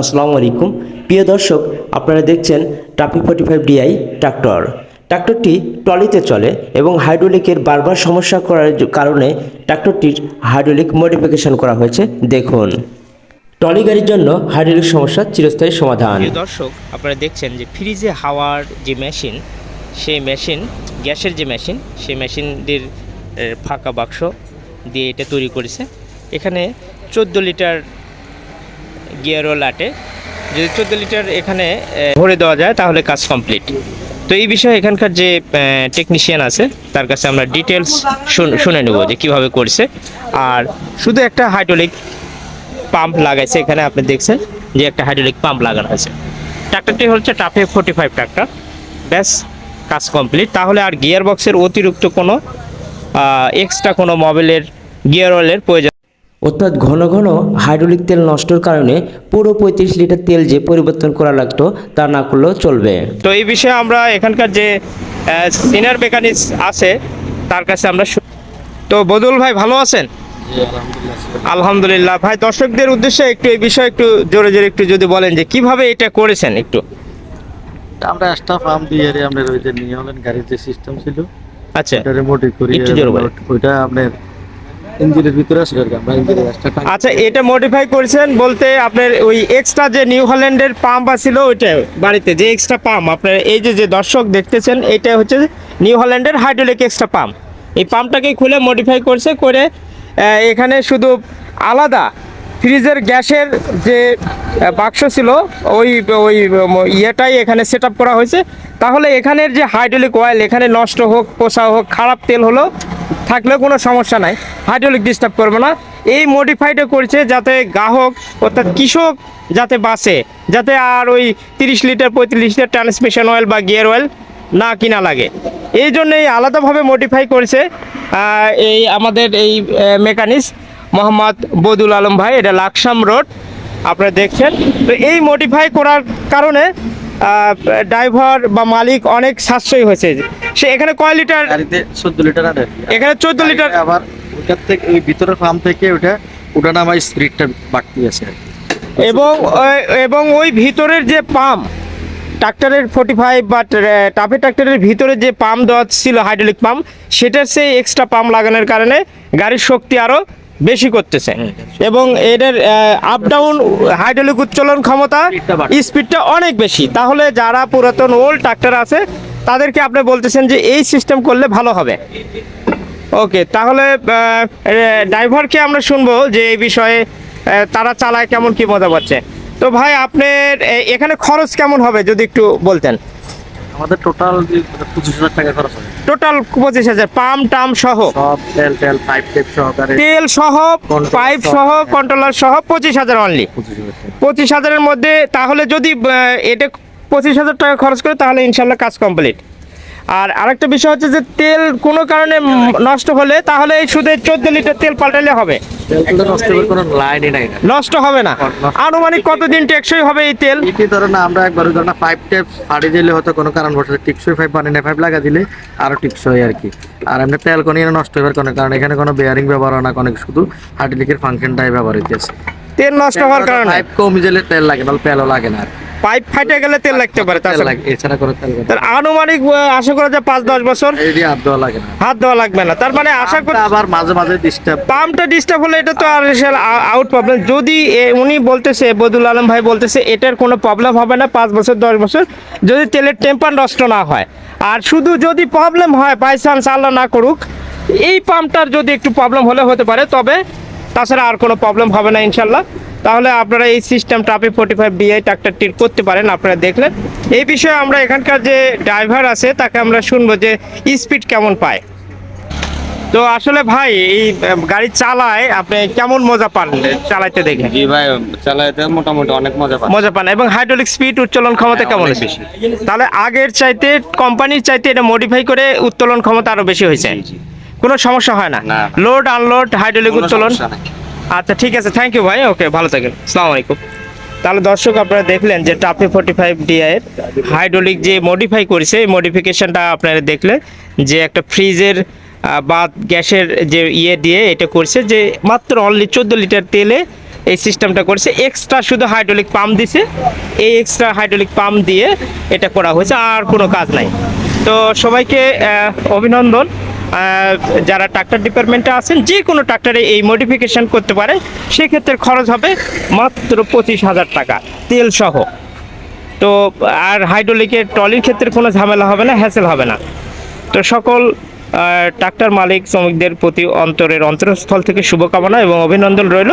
আসসালামু আলাইকুম। প্রিয় দর্শক, আপনারা দেখছেন TAFE forty five DI tractor ট্রাক্টরটি ট্রলিতে চলে এবং হাইড্রোলিকের বারবার সমস্যা করার কারণে ট্রাক্টরটির হাইড্রোলিক মডিফিকেশন করা হয়েছে। দেখুন। ট্রলি গাড়ির জন্য হাইড্রোলিক সমস্যা চিরস্থায়ী সমাধান। দর্শক, আপনারা দেখছেন যে ফ্রিজে হাওয়ার যে মেশিন, সেই মেশিন, গ্যাসের যে মেশিন, সেই মেশিনটির ফাঁকা বাক্স দিয়ে এটা তৈরি করেছে। এখানে চোদ্দ লিটার গিয়ারও লাটে। যদি চোদ্দ লিটার এখানে ভরে দেওয়া যায়, তাহলে কাজ কমপ্লিট। তো এই বিষয়ে এখানকার যে টেকনিশিয়ান আছে, তার কাছে আমরা ডিটেলস শুনে নেব যে কীভাবে করছে। আর শুধু একটা হাইড্রোলিক পাম্প লাগাইছে এখানে, আপনি দেখছেন যে একটা হাইড্রোলিক পাম্প লাগানো হয়েছে ট্রাক্টরটি হচ্ছে টাফে ফোর্টি ফাইভ ট্রাক্টর ব্যাস, কাজ কমপ্লিট। তাহলে আর গিয়ার বক্সের অতিরিক্ত কোনো এক্সট্রা কোনো মোবাইলের গিয়ার অয়েলের প্রয়োজন অর্থাৎ ঘন ঘন হাইড্রোলিক তেল নষ্টর কারণে পুরো পঁয়ত্রিশ লিটার তেল যে পরিবর্তন করা লাগতো তা না করলেও চলবে। তো এই বিষয়ে আমরা এখানকার যে সিনিয়র মেকানিক আছে তার কাছে আমরা তো বদুল ভাই ভালো আছেন? আলহামদুলিল্লাহ। ভাই দর্শকদের উদ্দেশ্যে একটু এই বিষয়ে একটু জোরে জোরে একটু যদি বলেন যে কীভাবে এটা করেছেন একটু? আমরা স্টাফ ফার্ম দিয়ে রে আপনার ওই যে নিয়ে হলেন গাড়ির যে সিস্টেম ছিল আচ্ছা। রিমোটে করি। ওইটা আপনার ইঞ্জিনের ভিতরে আছে আর আমরা ইঞ্জিনের এক্সট্রা আচ্ছা এটা মডিফাই করেছেন বলতে আপনার ওই এক্সট্রা যে নিউ হল্যান্ডের পাম্প আছিল ওইটা বাড়িতে যে এক্সট্রা পাম্প আপনার এই যে যে দর্শক দেখতেছেন এটা হচ্ছে নিউ হল্যান্ডের হাইড্রোলিক এক্সট্রা পাম্প এই পাম্পটাকে খুলে মডিফাই করছে করে এখানে শুধু আলাদা ফ্রিজের গ্যাসের যে বাক্স ছিল ওই ওই ইয়েটাই এখানে সেট করা হয়েছে। তাহলে এখানের যে হাইড্রোলিক অয়েল এখানে নষ্ট হোক পোষা হোক খারাপ তেল হলো থাকলেও কোনো সমস্যা নাই। হাইড্রোলিক ডিস্টার্ব করবে না। এই মডিফাইডও করছে যাতে গ্রাহক, অর্থাৎ কৃষক যাতে বাঁচে, যাতে আর ওই তিরিশ লিটার, পঁয়ত্রিশ লিটার ট্রান্সমিশন অয়েল বা গিয়ার অয়েল না কিনা লাগে। এই জন্যই আলাদাভাবে মডিফাই করেছে এই আমাদের এই মেকানিক্স মোহাম্মদ বদুল আলম ভাই। এটা লাকসাম রোড। আপনারা দেখছেন। তো এই মডিফাই করার কারণে ড্রাইভার বা মালিক অনেক সাশ্রয়ী হয়েছে। সে এখানে কয় লিটার? গাড়িতে চোদ্দ লিটার আনে। এখানে চোদ্দ লিটার আবার ওটার থেকে ওই ভিতরের ফার্ম থেকে ওটা ওটা নামাই স্পিডটা বাড়তি আছে। এবং এবং ওই ভিতরের যে পাম্প ট্রাক্টরের ফোর্টি ফাইভ বা টাফে ট্রাক্টরের ভিতরে যে পাম্প দেওয়া ছিল হাইড্রোলিক পাম্প সেটার সেই এক্সট্রা পাম্প লাগানোর কারণে গাড়ির শক্তি আরও বেশি করতেছে। এবং এদের আপ ডাউন হাইড্রোলিক উচ্চলন ক্ষমতা স্পিডটা অনেক বেশি। তাহলে যারা পুরাতন ওল্ড ট্রাক্টর আছে তাদেরকে আপনি বলতেছেন যে এই সিস্টেম করলে ভালো হবে। ওকে তাহলে ড্রাইভারকে আমরা শুনব যে এই বিষয়ে তারা চালায় কেমন কি মজা পাচ্ছে তো ভাই আপনার এখানে খরচ কেমন হবে যদি একটু বলতেন? আমাদের টোটাল পঁচিশ হাজার টাকা খরচ হবে। টোটাল পঁচিশ হাজার পাম টাম সহ? তেল তেল পাইপ টেপ সহকারে তেল সহ পাইপ সহ। সহ কন্ট্রোলার সহ পঁচিশ হাজার অনলি পঁচিশ হাজারের মধ্যে তাহলে যদি এটা পঁচিশ হাজার টাকা খরচ করে তাহলে ইনশাল্লাহ কাজ কমপ্লিট আর আরেকটা বিষয় হচ্ছে যে তেল কোনো কারণে নষ্ট হলে তাহলে এই শুধু চোদ্দ লিটার তেল পাল্টালে হবে। নষ্ট হবে না। আনুমানিক কতদিন টেকসই হবে এই তেল? এটি ধরো না আমরা একবার ধরো না পাইপ টেপ ফাড়ি দিলে হয়তো কোনো টিকসই পাইপ বানিয়ে পাইপ লাগা দিলে আরও টিকসই আর কি। আর এমনি তেল কোন নষ্ট হবার কোনো কারণ এখানে কোনো বেয়ারিং ব্যবহার হয় না কোনো শুধু হাইড্রোলিকের ফাংশনটাই ব্যবহার হইতেছে তেল নষ্ট হওয়ার কারণে? পাইপ কম দিলে তেল লাগে না তেলও লাগে না আর কি। পাইপ ফাটে গেলে তেল লাগতে পারে তেল লাগে এছাড়া কোনো তেল তার আনুমানিক আশা করা যায় পাঁচ দশ বছর। আর দেওয়া লাগে না। হাত দেওয়া লাগবে না। তার মানে আশা করি আবার মাঝে মাঝে ডিস্টার্ব পাম্পটা ডিস্টার্ব হলে এটা তো আর আউট প্রবলেম যদি উনি বলতেছে বদুল আলম ভাই বলতেছে এটার কোনো প্রবলেম হবে না পাঁচ বছর দশ বছর। যদি তেলের টেম্পার নষ্ট না হয়। আর শুধু যদি প্রবলেম হয় বাই চান্স আল্লাহ না করুক এই পাম্পটার যদি একটু প্রবলেম হলে হতে পারে তবে তাছাড়া আর কোনো প্রবলেম হবে না ইনশাল্লাহ। তাহলে আপনারা এই system TAFE forty five DI ট্রাক্টরটির করতে পারেন আপনারা দেখলেন। এই বিষয়ে আমরা এখানকার যে ড্রাইভার আছে তাকে আমরা শুনব যে স্পিড কেমন পায়। তো আসলে ভাই এই গাড়ি চালায় আপনি কেমন মজা পান চালাইতে দেখে? জি ভাই চালাইতে মোটামুটি অনেক মজা পাই মজা পান এবং হাইড্রোলিক স্পিড উত্তোলন ক্ষমতা কেমন অনেক হয়েছে তাহলে আগের চাইতে কোম্পানির চাইতে এটা মডিফাই করে উত্তোলন ক্ষমতা আরও বেশি হয়েছে। কোনো সমস্যা হয় না। লোড আনলোড হাইড্রোলিক উত্তোলন। আচ্ছা ঠিক আছে থ্যাংক ইউ ভাই ওকে ভালো থাকেন, আসসালামু আলাইকুম। তাহলে দর্শক আপনারা দেখলেন যে টাপি ফোর্টি ফাইভ ডিআই এর হাইড্রোলিক যে মডিফাই করেছে, এই মডিফিকেশনটা আপনারা দেখলেন যে একটা ফ্রিজের বা গ্যাসের যে ইয়ে দিয়ে এটা করছে যে মাত্র অনলি চোদ্দ লিটার তেলে এই সিস্টেমটা করেছে। এক্সট্রা শুধু হাইড্রোলিক পাম্প দিছে, এই এক্সট্রা হাইড্রোলিক পাম্প দিয়ে এটা করা হয়েছে, আর কোনো কাজ নাই। তো সবাইকে অভিনন্দন। যারা ট্রাক্টর ডিপার্টমেন্টে আছেন, যে কোনো ট্রাক্টরে এই মডিফিকেশন করতে পারে সেক্ষেত্রে খরচ হবে মাত্র পঁচিশ হাজার টাকা, তেল সহ। তো, আর হাইড্রোলিকের ট্রলির ক্ষেত্রে কোনো ঝামেলা হবে না হ্যাসেল হবে না। তো সকল ট্রাক্টর মালিক, শ্রমিকদের প্রতি অন্তরের অন্তরস্থল থেকে শুভকামনা এবং অভিনন্দন রইল।